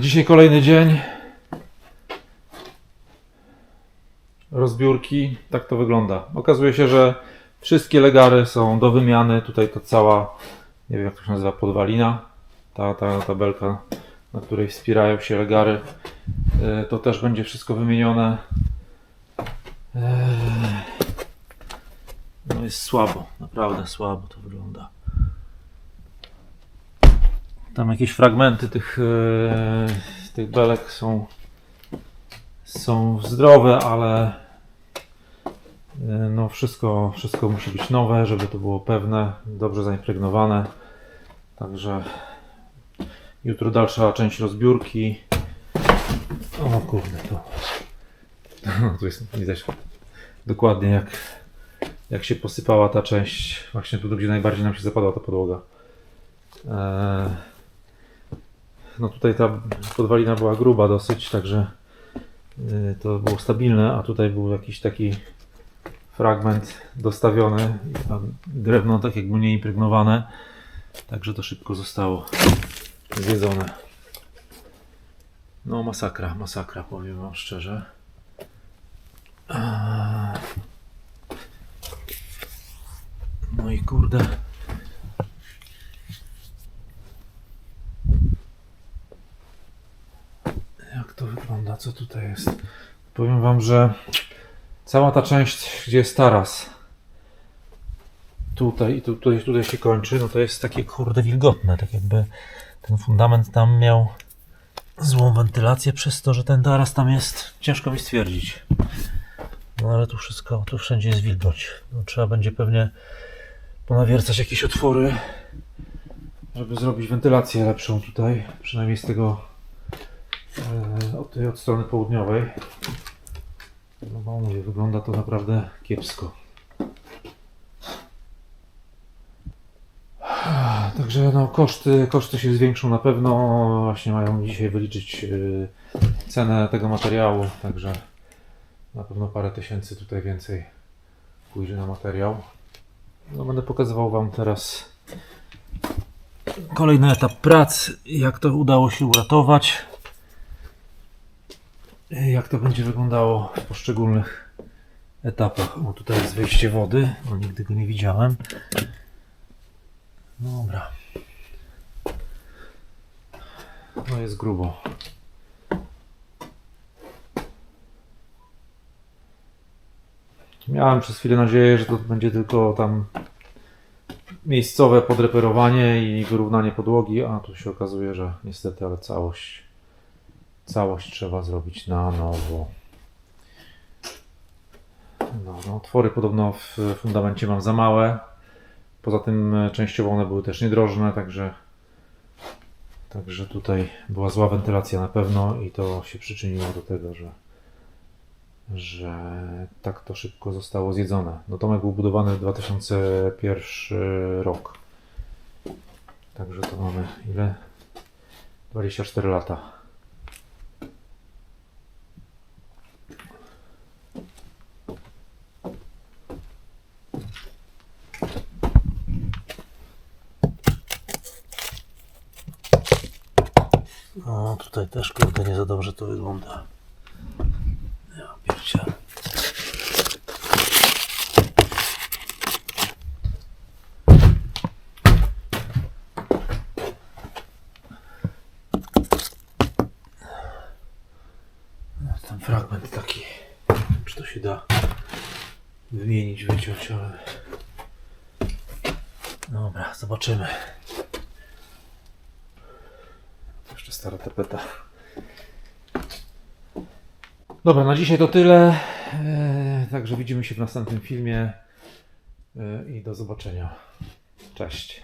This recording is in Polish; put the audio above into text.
dzisiaj kolejny dzień. Rozbiórki, tak to wygląda. Okazuje się, że wszystkie legary są do wymiany. Tutaj to cała, nie wiem jak to się nazywa, podwalina. Ta, ta tabelka, na której wspierają się legary. E, To też będzie wszystko wymienione. E, No jest słabo, naprawdę słabo to wygląda. Tam jakieś fragmenty tych, e, tych belek są, są zdrowe, ale e, no wszystko, wszystko musi być nowe, żeby to było pewne, dobrze zaimpregnowane. Także jutro dalsza część rozbiórki. O kurde, to, tu jest widać dokładnie jak, jak się posypała ta część, właśnie tu gdzie najbardziej nam się zapadła ta podłoga. Eee, no tutaj ta podwalina była gruba dosyć, także y, to było stabilne, a tutaj był jakiś taki fragment dostawiony, drewno tak jakby nie impregnowane, także to szybko zostało zjedzone. No masakra, masakra powiem wam szczerze. Eee. No i kurde. Jak to wygląda? Co tutaj jest? Powiem wam, że cała ta część, gdzie jest taras, tutaj i tu, tutaj, tutaj się kończy, no to jest takie kurde wilgotne, tak jakby ten fundament tam miał złą wentylację przez to, że ten taras tam jest, ciężko mi stwierdzić. No ale tu wszystko, tu wszędzie jest wilgoć. No, trzeba będzie pewnie ponawiercać jakieś otwory, żeby zrobić wentylację lepszą tutaj, przynajmniej z tego e, od tej od strony południowej. No mówię, wygląda to naprawdę kiepsko. Także no, koszty, koszty się zwiększą na pewno. Właśnie mają dzisiaj wyliczyć y, cenę tego materiału, także na pewno parę tysięcy tutaj więcej pójdzie na materiał. No, będę pokazywał Wam teraz kolejny etap prac, jak to udało się uratować, jak to będzie wyglądało w poszczególnych etapach. O, tutaj jest wejście wody, o, nigdy go nie widziałem. Dobra. No jest grubo. Miałem przez chwilę nadzieję, że to będzie tylko tam miejscowe podreperowanie i wyrównanie podłogi, a tu się okazuje, że niestety, ale całość całość trzeba zrobić na nowo. No, no, otwory podobno w fundamencie mam za małe. Poza tym e, częściowo one były też niedrożne, także także tutaj była zła wentylacja na pewno i to się przyczyniło do tego, że że tak to szybko zostało zjedzone. No domek był budowany w 2001 rok. Także to mamy ile? 24 lata. O, tutaj też kurde nie za dobrze to wygląda. Ja pierdzielę. Fragment taki, czy to się da wymienić, wyciąć, ale... Dobra, zobaczymy jeszcze stara tapeta. Dobra, na dzisiaj to tyle. E, także widzimy się w następnym filmie e, i do zobaczenia. Cześć.